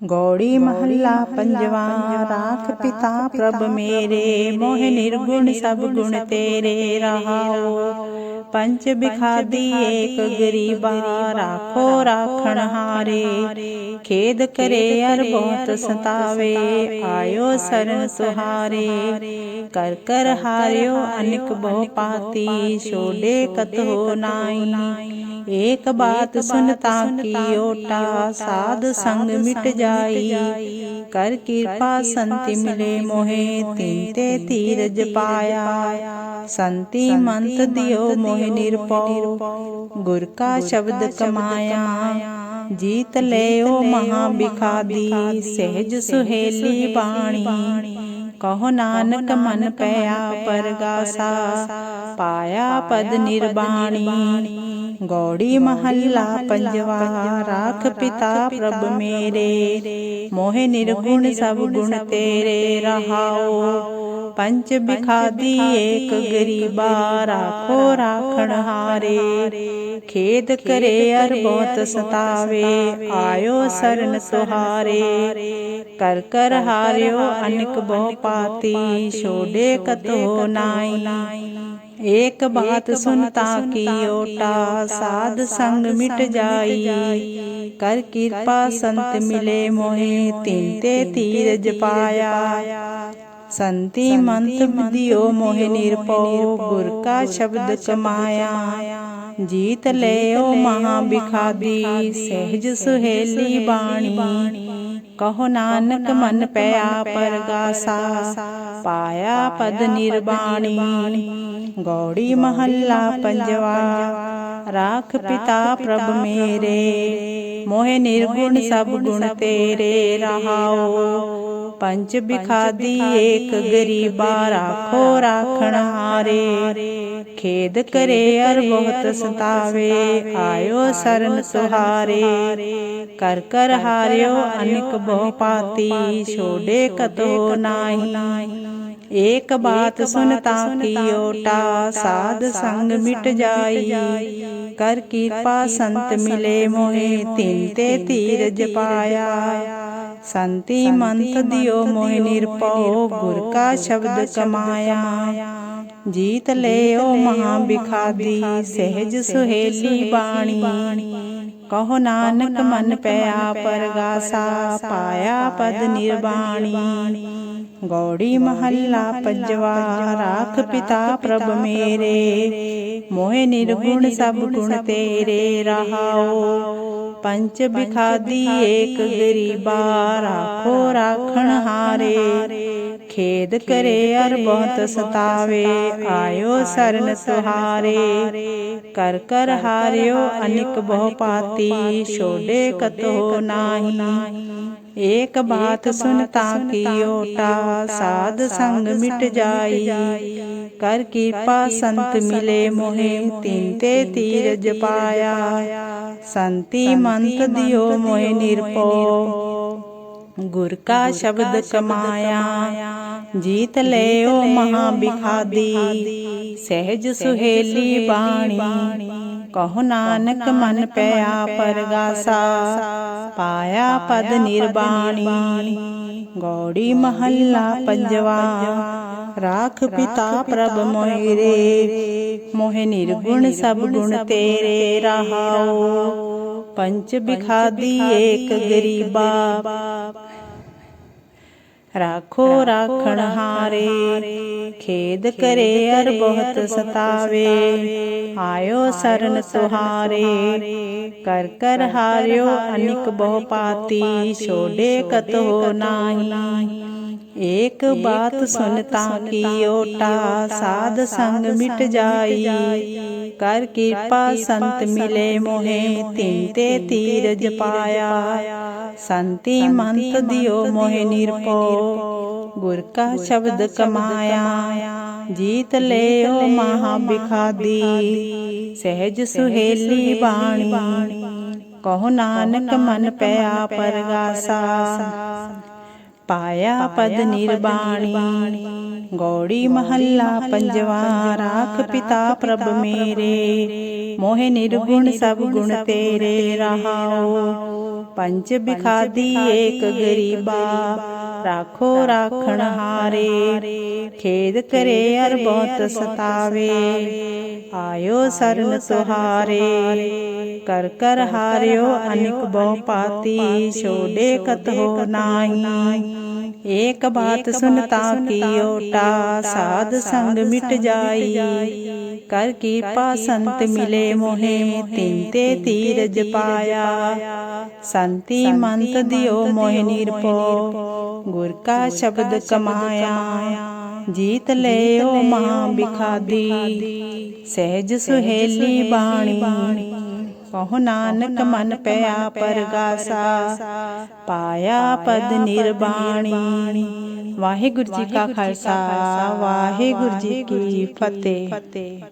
ਗੌੜੀ ਮਹੱਲਾ ਪੰਜਵਾ ਰਾਖ ਪਿਤਾ ਪ੍ਰਭ ਮੇਰੇ ਮੋਹ ਨਿਰਗੁਣ ਸਭ ਗੁਣ ਤੇਰੇ ਰਹਾਉ ਪੰਚ ਬਿਖਾਦੀ ਏਕ ਗਰੀਬਾ, ਰਾਖੋ ਰਾਖਣ ਹਾਰੇ। ਖੇਦ ਕਰੇ ਅਰ ਬਹੁਤ ਸਤਾਵੇ, ਆਇਓ ਸਰਨ ਸੁਹਾਰੇ। ਕਰ ਕਰ ਹਾਰਿਓ ਅਨਿਕ ਬਹੁ ਪਾਤੀ ਛੋੜੇ ਕਤੋ ਨਾਈ। ਏਕ ਬਾਤ ਸੁਨਤਾ ਕੀ ਓਟਾ, ਸਾਧ ਸੰਗ ਮਿਟ ਜਾਈ। ਕਰ ਕਿਰਪਾ ਸੰਤਿ ਮਿਲੇ ਮੋਹਿ ਤਿਨ ਤੇ ਪਾਇਆ। ਸੰਤੀ ਮੰਤ ਦਿਓ ਮੋਹਿ। ਨਿਰਪਉ ਗੁਰ ਕਾ ਸ਼ਬਦ ਕਮਾਇਆ। ਜੀਤ ਲਿਓ ਮਹਾ ਬਿਖਾਦੀ ਸਹਿਜ ਸੁਹੇਲੀ ਬਾਣੀ। ਕਹੋ ਨਾਨਕ ਮਨ ਪਿਆ ਪਰਗਾਸਾ। ਪਾਇਆ ਪਦ ਨਿਰਬਾਣੀ। ਗੌੜੀ ਮਹੱਲਾ ਪੰਜਵਾ। ਰਾਖ ਪਿਤਾ ਪ੍ਰਭ ਮੇਰੇ। ਮੋਹਿ ਨਿਰਗੁਣ ਸਭ ਗੁਣ ਤੇਰੇ ਰਹਾਉ ਪੰਚ ਬਿਖਾਦੀ ਏਕ ਗਰੀਬਾ ਰਾਖੋ ਰਾਖਣ ਹਾਰੇ। ਖੇਦ ਕਰੇ ਅਰ ਬਹੁਤ ਸਤਾਵੇ ਆਇਓ ਸਰਨ ਸੁਹਾਰੇ। ਕਰ ਕਰ ਹਾਰਿਓ ਅਨਿਕ ਬਹੁ ਪਾਤੀ। ਛੋੜੇ ਕਤੋ ਨਾਈ। ਏਕ ਬਾਤ ਸੁਨਤਾ ਕੀ ਓਟਾ। ਸਾਧ ਸੰਗ ਮਿਟ ਜਾਈ। ਕਰ ਕਿਰਪਾ ਸੰਤ ਮਿਲੇ ਮੋਹਿ। ਤਿਨ ਤੇ ਧੀਰਜ ਪਾਇਆ। ਸੰਤੀ ਮੰਤ ਦਿਓ ਮੋਹਿ ਨਿਰਪਉ ਗੁਰ ਕਾ ਸ਼ਬਦ ਕਮਾਇਆ। ਜੀਤ ਲਿਓ ਮਹਾ ਬਿਖਾਦੀ ਸਹਿਜ ਸੁਹੇਲੀ ਬਾਣੀ। ਕਹੋ ਨਾਨਕ ਮਨ ਪਿਆ ਪਰਗਾਸਾ, ਪਾਇਆ ਪਦ ਨਿਰਬਾਣੀ ਗੌੜੀ ਮਹੱਲਾ ਪੰਜਵਾ, ਰਾਖ ਪਿਤਾ ਪ੍ਰਭ ਮੇਰੇ, ਮੋਹਿ ਨਿਰਗੁਣ ਸਭ ਗੁਣ ਤੇਰੇ ਰਹਾਉ ਪੰਚ ਬਿਖਾਦੀ ਏਕ ਗਰੀਬਾ, ਰਾਖੋ ਰਾਖਣ ਹਾਰੇ ਖੇਦ ਕਰੇ ਅਰ ਬਹੁਤ ਸਤਾਵੇ। ਆਇਓ ਸਰਨ ਸੁਹਾਰੇ। ਕਰ ਕਰ ਹਾਰਿਓ ਅਨਿਕ ਬਹੁ ਪਾਤੀ ਛੋੜੇ ਕਤੋ ਨਾਹੀ। ਏਕ ਬਾਤ ਸੁਨਤਾ ਕੀ ਓਟਾ। ਸਾਧ ਸੰਗ ਮਿਟ ਜਾਈ। ਕਰ ਕਿਰਪਾ ਸੰਤ ਮਿਲੇ ਮੋਹਿ। ਤਿਨ ਤੇ ਧੀਰਜ ਪਾਇਆ। ਸੰਤੀ ਮੰਤ ਦਿਓ ਮੋਹਿ ਨਿਰਪਉ ਗੁਰ ਕਾ ਸ਼ਬਦ ਕਮਾਇਆ। ਜੀਤ ਲਿਓ ਮਹਾ ਬਿਖਾਦੀ ਸਹਿਜ ਸੁਹੇਲੀ ਬਾਣੀ। ਕਹੋ ਨਾਨਕ ਮਨ ਪਿਆ ਪਰਗਾਸਾ ਪਾਇਆ ਪਦ ਨਿਰਬਾਣੀ। ਗੌੜੀ ਮਹੱਲਾ ਪੰਜਵਾ ਰਾਖ ਪਿਤਾ ਪ੍ਰਭ ਮੇਰੇ। ਮੋਹਿ ਨਿਰਗੁਣ ਸਭ ਗੁਣ ਤੇਰੇ ਰਹਾਉ ਪੰਚ ਬਿਖਾਦੀ ਏਕ ਗਰੀਬਾ ਰਾਖੋ ਰਾਖਣ ਹਾਰੇ। ਖੇਦ ਕਰੇ ਅਰ ਬਹੁਤ ਸਤਾਵੇ। ਆਇਓ ਸਰਨ ਸੁਹਾਰੇ। ਕਰ ਕਰ ਹਾਰਿਓ ਅਨਿਕ ਬਹੁ ਪਾਤੀ। ਛੋੜੇ ਕਤੋ ਨਾਹੀ। ਏਕ ਬਾਤ ਸੁਨਤਾ ਕੀ ਓਟਾ। ਸਾਧ ਸੰਗ ਮਿਟ ਜਾਈ। ਕਰ ਕਿਰਪਾ ਸੰਤ ਮਿਲੇ ਮੋਹਿ। ਤਿਨ ਤੇ ਧੀਰਜ ਪਾਇਆ। ਸੰਤੀ ਮੰਤ ਦਿਓ ਮੋਹਿ ਨਿਰਪਉ ਗੁਰ ਕਾ ਸ਼ਬਦ ਕਮਾਇਆ। ਜੀਤ ਲਿਓ ਮਹਾ ਬਿਖਾਦੀ ਸਹਿਜ ਸੁਹੇਲੀ ਬਾਣੀ। ਕਹੋ ਨਾਨਕ ਮਨ ਪਿਆ ਪਰਗਾਸਾ। ਪਾਇਆ ਪਦ ਨਿਰਬਾਣੀ। ਗੌੜੀ ਮਹੱਲਾ ਪੰਜਵਾ। ਰਾਖ ਪਿਤਾ ਪ੍ਰਭ ਮੋਹਿਰੇ। ਮੋਹਿ ਨਿਰਗੁਣ ਸਭ ਗੁਣ ਤੇਰੇ ਰਹਾਉ ਪੰਚ ਬਿਖਾਦੀ ਏਕ ਗਰੀਬਾ। ਰਾਖੋ ਰਾਖਣ ਹਾਰੇ ਖੇਦ ਕਰੇ ਅਰ ਬਹੁਤ ਸਤਾਵੇ। ਆਇਓ ਸਰਨ ਸੁਹਾਰੇ ਕਰ ਕਰ ਹਾਰਿਓ ਅਨਿਕ ਬਹੁ ਪਾਤੀ ਛੋੜੇ ਕਤੋ ਨਾਹੀ। ਏਕ ਬਾਤ ਸੁਨਤਾ ਕੀ ਓਟਾ ਸਾਧ ਸੰਗ ਮਿਟ ਜਾਈ। ਕਰ ਕਿਰਪਾ ਸੰਤ ਮਿਲੇ ਮੋਹਿ ਤਿਨ ਤੇ ਧੀਰਜ ਪਾਇਆ। ਸੰਤੀ ਮੰਤ ਦਿਓ ਮੋਹਿ ਨਿਰਪਉ ਗੁਰ ਕਾ ਸ਼ਬਦ ਕਮਾਇਆ। ਜੀਤ ਲਿਓ ਮਹਾ ਬਿਖਾਦੀ ਸਹਿਜ ਸੁਹੇਲੀ ਬਾਣੀ। ਕਹੋ ਨਾਨਕ ਮਨ ਪਿਆ ਪਰਗਾਸਾ। ਪਾਇਆ ਪਦ ਨਿਰਬਾਣੀ। ਗੌੜੀ ਮਹੱਲਾ ਪੰਜਵਾ ਰਾਖ ਪਿਤਾ ਪ੍ਰਭ ਮੇਰੇ। ਮੋਹਿ ਨਿਰਗੁਣ ਸਭ ਗੁਣ ਤੇਰੇ ਰਹਾਓ। ਪੰਜ ਬਿਖਾਦੀ ਏਕ ਗਰੀਬਾ। ਰਾਖੋ ਰਾਖਣ ਹਾਰੇ। ਖੇਦ ਕਰੇ ਅਰ ਬਹੁਤ ਸਤਾਵੇ। ਆਇਓ ਸਰਨ ਤੁਹਾਰੇ। ਕਰ ਕਰ ਹਾਰਿਓ ਅਨਿਕ ਬਹੁ ਪਾਤੀ। ਛੋੜੇ ਕਤ ਹੋ ਨਾਹੀ। ਏਕ ਬਾਤ ਸੁਨਤਾ ਕੀ ਓਟਾ ਸਾਧ ਸੰਗ ਮਿਟ ਜਾਈ। ਕਰ ਕਿਰਪਾ ਸੰਤ ਮਿਲੇ ਮੋਹੇ ਤਿਨ ਤੇ ਤੀਰਜ ਪਾਇਆ। ਸੰਤੀ ਮੰਤ ਦਿਓ ਮੋਹਿ ਨਿਰਪੋ ਗੁਰ ਕਾ ਸ਼ਬਦ ਕਮਾਇਆ। ਜੀਤ ਲਿਓ ਮਹਾ ਬਿਖਾਦੀ ਸਹਿਜ ਸੁਹੇਲੀ ਬਾਣੀ। ਕਹੋ ਨਾਨਕ ਮਨ ਪਿਆ ਪਰਗਾਸਾ ਪਾਇਆ ਪਦ ਨਿਰਬਾਣੀ। ਵਾਹਿਗੁਰੂ ਜੀ ਕਾ ਖਾਲਸਾ ਵਾਹਿਗੁਰੂ ਜੀ ਕੀ ਫਤਿਹ।